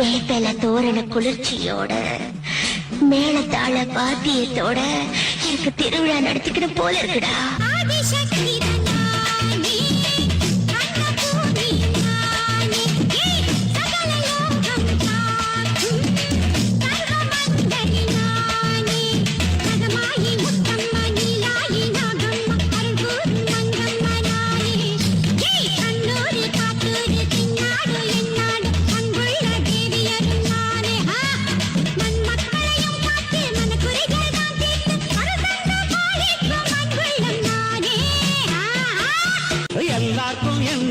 வேப்பல தோரண குளிர்ச்சியோட மேளதாள பாத்தியத்தோட எனக்கு திருவிழா நடத்திக்கிட்டு போல இருக்குடா. எல்லாருக்கும் என்